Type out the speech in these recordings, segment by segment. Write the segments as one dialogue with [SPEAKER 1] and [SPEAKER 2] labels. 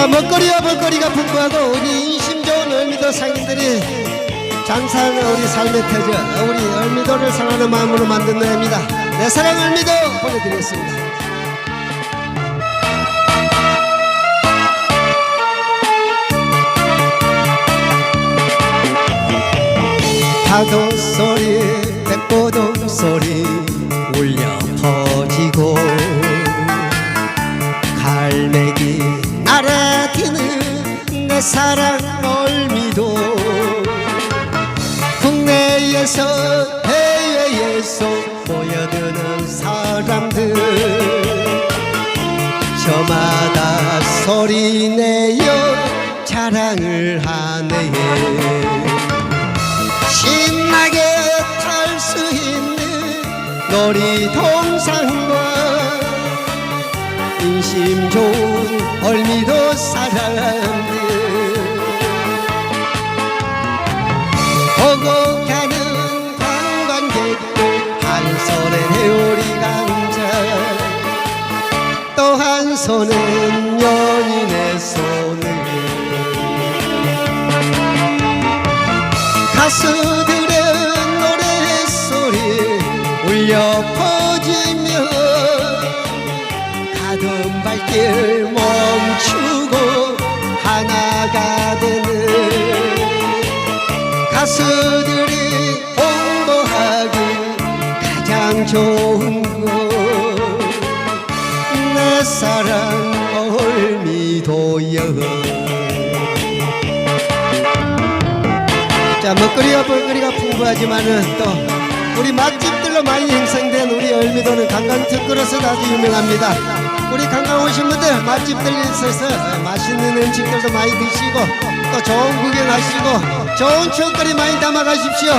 [SPEAKER 1] 자 먹거리와 볼거리가 풍부하고 우리 인심 좋은 얼미도 상인들이 장사하는 우리 삶의 태저 우리 얼미도를 사랑하는 마음으로 만든 노래입니다. 내 사랑 얼미도 보내드리겠습니다. 파도 소리 백보동 소리 울려 퍼지고 내 사랑 멀미도 국내에서 해외에서 모여드는 사람들. 저마다 소리내어 자랑을 하네 신나게 탈 수 있는 놀이동산과 인심 좋은 얼미도 사람들 보고 가는 관광객들 한 손에 해오리 감자. 또 한 손은 연인의 손을. 가수들의 노래소리 울려 퍼 발길 멈추고 하나가 되는 가수들이 홍보하기 가장 좋은 곳내 사랑 얼미도여 자 먹거리와 볼거리가 풍부하지만은 또 우리 맛집들로 많이 형성된 우리 얼미도는 관광 특구로서 아주 유명합니다. 우리 관광 오신 분들 맛집들 있어서 맛있는 음식들도 많이 드시고 또 좋은 구경하시고 좋은 추억거리 많이 담아 가십시오.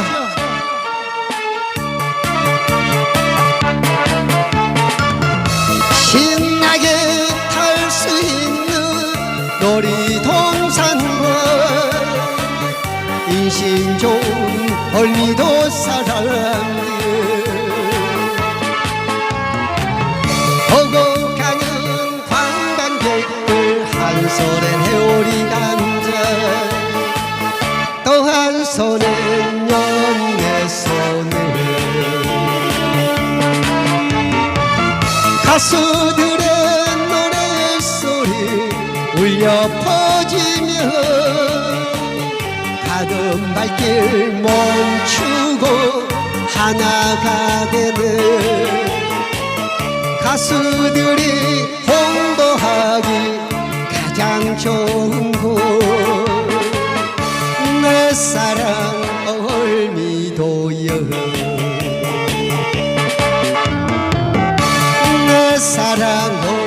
[SPEAKER 1] 신나게 탈 수 있는 놀이동산과 인심 좋은 얼미도 사람 손엔 연인의 손을 가수들의 노래소리 울려 퍼지며 가던 발길 멈추고 하나가 되는 가수들이 홍보하기 가장 좋은 곳. 내 사랑 얼미도여 내 사랑